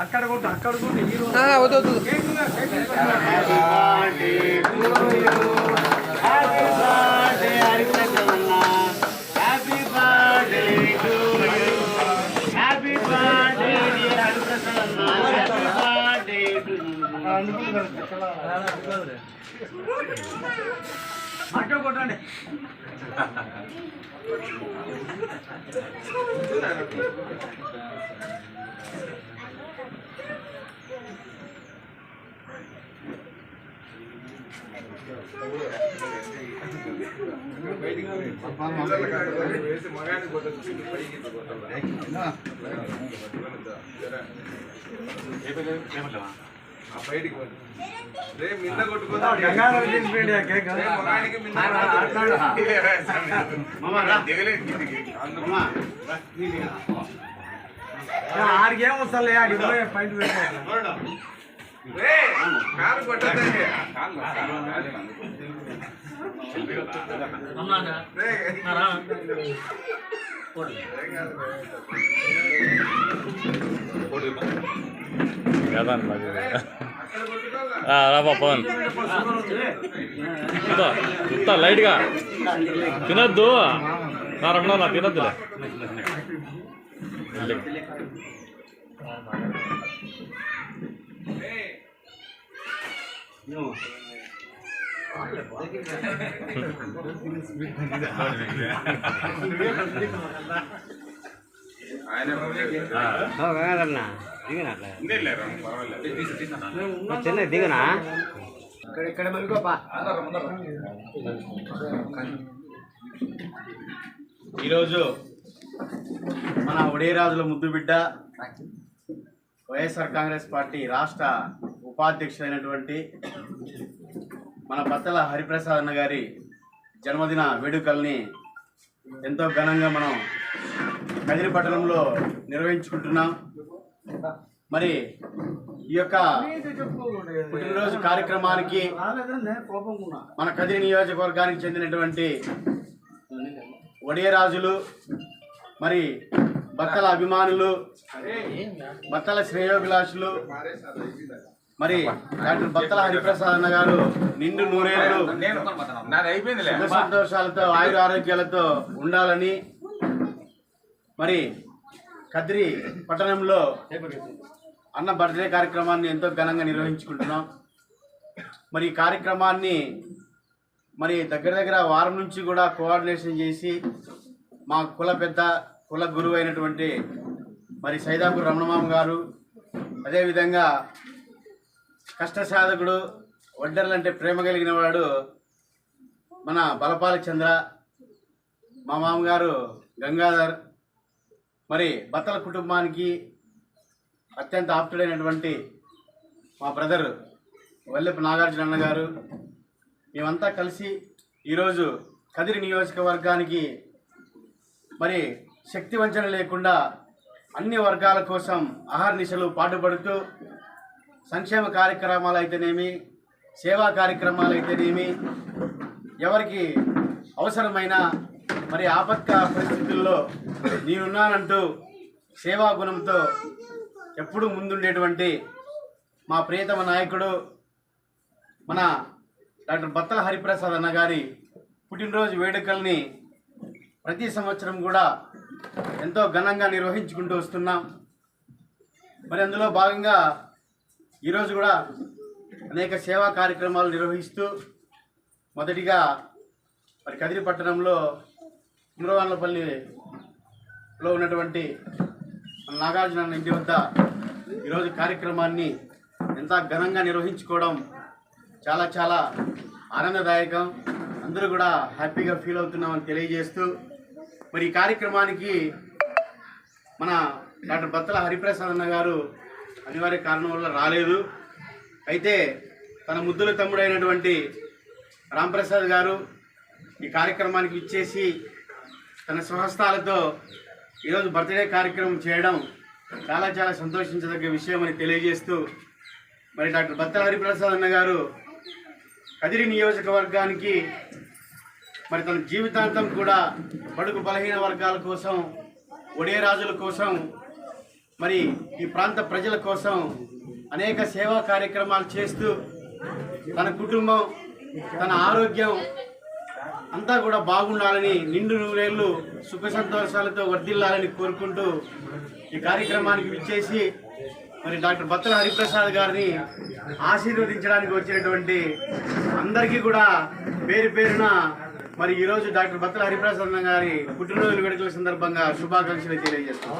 అక్కడ కొట్టండి అక్కడ హీరో వద్దు బర్త్డే అక్కడ కొట్టండి గంగాధర్ తినిపోయింది ఆ కేక్ ఆడికి ఏం వస్తలే ఆడికి పోయి పైన పెట్టాడు రాబా పవన్ ఇంత ఇంత లైట్గా తినద్దు నా రమణ తినద్దులే చెన్నై దిగనా? ఇక్కడ ఈరోజు మన ఒడేరాజుల ముద్దు బిడ్డ వైఎస్ఆర్ కాంగ్రెస్ పార్టీ రాష్ట్ర ఉపాధ్యక్షుడైనటువంటి మన బత్తల హరిప్రసాద్ అన్న గారి జన్మదిన వేడుకల్ని ఎంతో ఘనంగా మనం కదిరి పట్టణంలో నిర్వహించుకుంటున్నాం. మరి ఈ యొక్క పుట్టినరోజు కార్యక్రమానికి మన కదిరి నియోజకవర్గానికి చెందినటువంటి ఒడియరాజులు మరి బత్తల అభిమానులు బత్తల శ్రేయోభిలాషులు మరి డాక్టర్ బత్తల హరిప్రసాద్ అన్న గారు నిండు నూరేళ్ళు సంతోషాలతో ఆయుర ఆరోగ్యాలతో ఉండాలని మరి కద్రి పట్టణంలో అన్న బర్త్డే కార్యక్రమాన్ని ఎంతో ఘనంగా నిర్వహించుకుంటున్నాం. మరి ఈ కార్యక్రమాన్ని మరి దగ్గర దగ్గర వారం నుంచి కూడా కోఆర్డినేషన్ చేసి మా కుల పెద్ద కుల గురువు అయినటువంటి మరి సైదాపూర్ రమణమామ గారు అదేవిధంగా కష్ట సాధకుడు వడ్డర్లంటే ప్రేమ కలిగిన వాడు మన బలపాల చంద్ర మా మామగారు గంగాధర్ మరి బత్తల కుటుంబానికి అత్యంత ఆప్తుడైనటువంటి మా బ్రదర్ వల్లెపు నాగార్జున అన్న గారు మేమంతా కలిసి ఈరోజు కదిరి నియోజకవర్గానికి మరి శక్తి వంచన లేకుండా అన్ని వర్గాల కోసం అహర్నిశలు పాటుపడుతూ సంక్షేమ కార్యక్రమాలు అయితేనేమి సేవా కార్యక్రమాలు అయితేనేమి ఎవరికి అవసరమైన మరి ఆపత్కాల పరిస్థితుల్లో నేనున్నానంటూ సేవా గుణంతో ఎప్పుడూ ముందుండేటువంటి మా ప్రియతమ నాయకుడు మన డాక్టర్ బత్తల హరిప్రసాద్ అన్న గారి పుట్టినరోజు వేడుకల్ని ప్రతి సంవత్సరం కూడా ఎంతో ఘనంగా నిర్వహించుకుంటూ వస్తున్నాం. మరి అందులో భాగంగా ఈరోజు కూడా అనేక సేవా కార్యక్రమాలు నిర్వహిస్తూ మొదటిగా మరి కదిరి పట్టణంలో లో ఉన్నటువంటి నాగార్జున ఇంటి వద్ద ఈరోజు కార్యక్రమాన్ని ఎంత ఘనంగా నిర్వహించుకోవడం చాలా చాలా ఆనందదాయకం. అందరూ కూడా హ్యాపీగా ఫీల్ అవుతున్నామని తెలియజేస్తూ మరి ఈ కార్యక్రమానికి మన డాక్టర్ బత్తల హరిప్రసాద్ అన్న గారు అనివార్య కారణం వల్ల రాలేదు. అయితే తన ముద్దుల తమ్ముడైనటువంటి రాంప్రసాద్ గారు ఈ కార్యక్రమానికి ఇచ్చేసి తన స్వహస్తాలతో ఈరోజు బర్త్డే కార్యక్రమం చేయడం చాలా చాలా సంతోషించదగ్గ విషయం అని తెలియజేస్తూ మరి డాక్టర్ బత్తల హరిప్రసాద్ అన్న గారు కదిరి నియోజకవర్గానికి మరి తన జీవితాంతం కూడా బడుగు బలహీన వర్గాల కోసం ఒడియరాజుల కోసం మరి ఈ ప్రాంత ప్రజల కోసం అనేక సేవా కార్యక్రమాలు చేస్తూ తన కుటుంబం తన ఆరోగ్యం అంతా కూడా బాగుండాలని నిండు నూరేళ్ళు సుఖ సంతోషాలతో వర్ధిల్లాలని కోరుకుంటూ ఈ కార్యక్రమానికి విచ్చేసి మరి డాక్టర్ బత్తల హరిప్రసాద్ గారిని ఆశీర్వదించడానికి వచ్చినటువంటి అందరికీ కూడా పేరు పేరున మరి ఈరోజు డాక్టర్ బత్తల హరిప్రసాద్ గారి పుట్టినరోజు వేడుకల సందర్భంగా శుభాకాంక్షలు తెలియజేస్తాం.